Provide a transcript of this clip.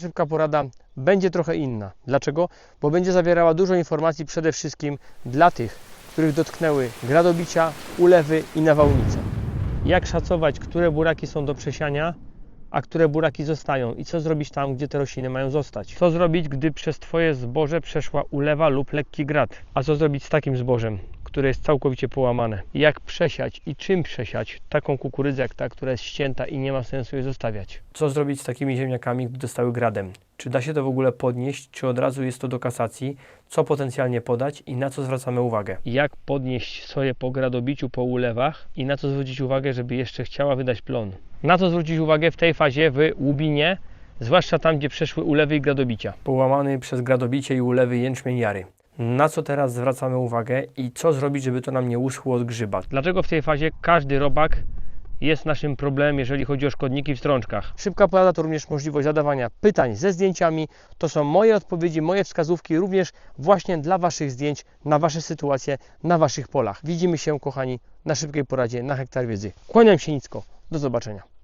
Szybka porada będzie trochę inna. Dlaczego? Bo będzie zawierała dużo informacji przede wszystkim dla tych, których dotknęły gradobicia, ulewy i nawałnice. Jak szacować, które buraki są do przesiania, a które buraki zostają i co zrobić tam, gdzie te rośliny mają zostać. Co zrobić, gdy przez Twoje zboże przeszła ulewa lub lekki grad? A co zrobić z takim zbożem, które jest całkowicie połamane? Jak przesiać i czym przesiać taką kukurydzę jak ta, która jest ścięta i nie ma sensu jej zostawiać? Co zrobić z takimi ziemniakami, gdy dostały gradem? Czy da się to w ogóle podnieść, czy od razu jest to do kasacji? Co potencjalnie podać i na co zwracamy uwagę? Jak podnieść soję po gradobiciu, po ulewach i na co zwrócić uwagę, żeby jeszcze chciała wydać plon? Na co zwrócić uwagę w tej fazie w łubinie, zwłaszcza tam, gdzie przeszły ulewy i gradobicia? Połamany przez gradobicie i ulewy jęczmień jary. Na co teraz zwracamy uwagę i co zrobić, żeby to nam nie uschło od grzyba? Dlaczego w tej fazie każdy robak jest naszym problemem, jeżeli chodzi o szkodniki w strączkach. Szybka porada to również możliwość zadawania pytań ze zdjęciami. To są moje odpowiedzi, moje wskazówki również właśnie dla Waszych zdjęć, na Wasze sytuacje, na Waszych polach. Widzimy się, kochani, na szybkiej poradzie, na hektar wiedzy. Kłaniam się nisko. Do zobaczenia.